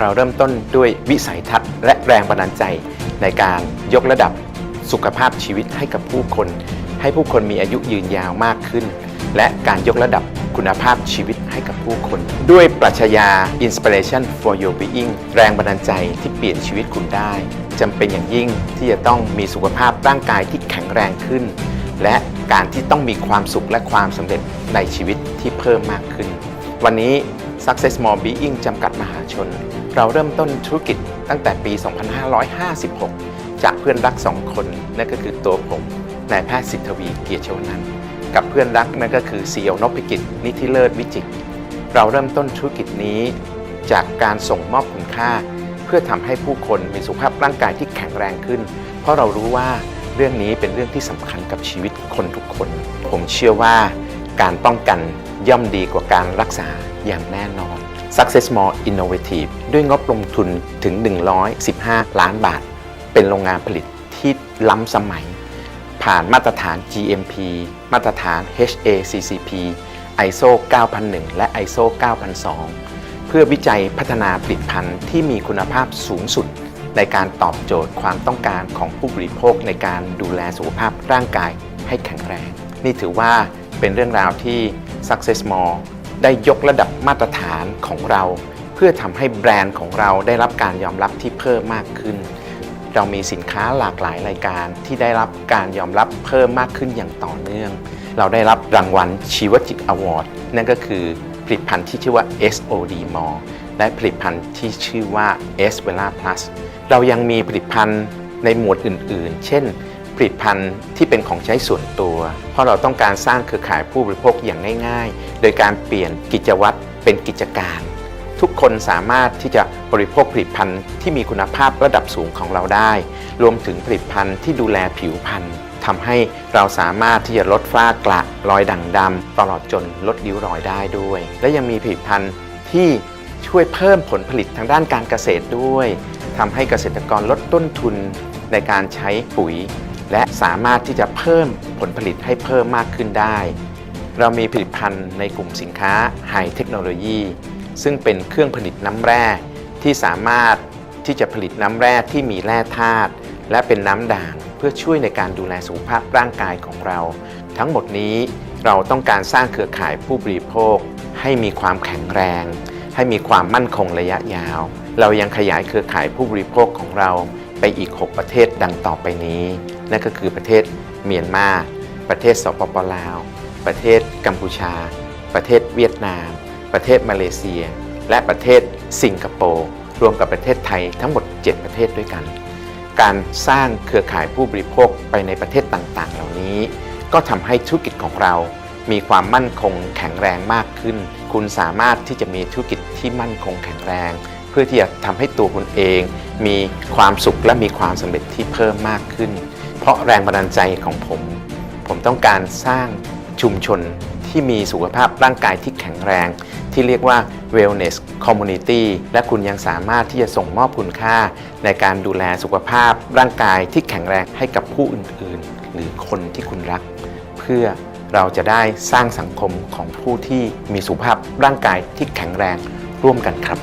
เราเริ่มต้นด้วยวิสัยทัศน์และแรงบันดาลใจในการยกระดับสุขภาพชีวิตให้กับผู้คน ให้ผู้คนมีอายุยืนยาวมากขึ้น และการยกระดับคุณภาพชีวิตให้กับผู้คน ด้วยปรัชญา Inspiration for Your Being แรงบันดาลใจที่เปลี่ยนชีวิตคุณได้จำเป็นอย่างยิ่งที่จะต้องมีสุขภาพร่างกายที่แข็งแรงขึ้น และการที่ต้องมีความสุขและความสำเร็จในชีวิตที่เพิ่มมากขึ้น วันนี้ Success More Being จำกัดมหาชน เราเริ่มต้นธุรกิจตั้งแต่ปี 2556 จากเพื่อนรักสองคนนั่นก็คือตัวผมนายแพทย์สิทธวีเกียรติชวนันกับเพื่อนรักนั่นก็คือซีเอนพกิจนิธิเลิศวิจิตรเราเริ่มต้นธุรกิจนี้ จากการส่งมอบคุณค่า เพื่อทำให้ผู้คนมีสุขภาพร่างกายที่แข็งแรงขึ้น เพราะเรารู้ว่าเรื่องนี้เป็นเรื่องที่สำคัญกับชีวิตคนทุกคน ผมเชื่อว่าการป้องกันย่อมดีกว่าการรักษาอย่างแน่นอน Success More Innovative ด้วยงบลงทุนถึง 115 ล้านบาท เป็นโรงงานผลิตที่ล้ำสมัย ผ่านมาตรฐาน GMP มาตรฐาน HACCP ISO 9001 และ ISO 9002 เพื่อวิจัยพัฒนาผลิตภัณฑ์ที่มีคุณภาพสูงสุด ในการตอบโจทย์ความต้องการของผู้บริโภคในการดูแลสุขภาพร่างกายให้แข็งแรง นี่ถือว่าเป็นเรื่องราวที่ Success More ได้ยกระดับมาตรฐานของเรา เพื่อทำให้แบรนด์ของเราได้รับการยอมรับที่เพิ่มมากขึ้น เรามีสินค้าหลากหลายรายการที่ได้รับการยอมรับเพิ่มมากขึ้นอย่างต่อเนื่อง เราได้รับรางวัลชีวจิตอวอร์ดนั่นก็คือผลิตภัณฑ์ที่ชื่อว่า SOD More และผลิตภัณฑ์ที่ชื่อว่า S v e l a Plus เรายังมีผลิตภัณฑ์ในหมวดอื่น ๆ เช่น ผลิตภัณฑ์ที่เป็นของใช้ส่วนตัว เพราะเราต้องการสร้างเครือข่ายผู้บริโภคอย่างง่าย ๆ โดยการเปลี่ยนกิจวัตรเป็นกิจการ ทุกคนสามารถที่จะบริโภคผลิตภัณฑ์ที่มีคุณภาพระดับสูงของเราได้ รวมถึงผลิตภัณฑ์ที่ดูแลผิวพรรณทำให้เราสามารถที่จะลดฝ้ากระรอยด่างดำตลอดจนลดริ้วรอยได้ด้วย และยังมีผลิตภัณฑ์ที่ช่วยเพิ่มผลผลิตทางด้านการเกษตรด้วยทำให้เกษตรกรลดต้นทุนในการใช้ปุ๋ย และสามารถที่จะเพิ่มผลผลิตให้เพิ่มมากขึ้นได้ เรามีผลิตภัณฑ์ในกลุ่มสินค้าไฮเทคโนโลยีซึ่งเป็นเครื่องผลิตน้ำแร่ที่สามารถที่จะผลิตน้ำแร่ที่มีแร่ธาตุและเป็นน้ำด่างเพื่อช่วยในการดูแลสุขภาพร่างกายของเรา ทั้งหมดนี้เราต้องการสร้างเครือข่ายผู้บริโภค ให้มีความแข็งแรง ให้มีความมั่นคงระยะยาว เรายังขยายเครือข่ายผู้บริโภคของเรา ไปอีก 6 ประเทศดังต่อไปนี้ นั่นก็คือประเทศเมียนมา ประเทศสปปลาว ประเทศกัมพูชา ประเทศเวียดนาม ประเทศมาเลเซีย และประเทศสิงคโปร์รวมกับประเทศไทยทั้งหมด 7 ประเทศด้วยกัน การสร้างเครือข่ายผู้บริโภคไปในประเทศต่างๆ เหล่านี้ ก็ทำให้ธุรกิจของเรา มีความมั่นคงแข็งแรงมากขึ้น คุณสามารถที่จะมีธุรกิจที่มั่นคงแข็งแรง พื่อที่จะทำให้ตัวคุณเอง มีความสุขและมีความสำเร็จที่เพิ่มมากขึ้น เพราะแรงบันดาลใจของผม ผมต้องการสร้างชุมชนที่มีสุขภาพร่างกายที่แข็งแรง ที่เรียกว่า wellness community และคุณยังสามารถที่จะส่งมอบคุณค่า ในการดูแลสุขภาพร่างกายที่แข็งแรงให้กับผู้อื่น ๆ หรือคนที่คุณรัก เพื่อเราจะได้สร้างสังคมของผู้ที่มีสุขภาพร่างกายที่แข็งแรงร่วมกันครับ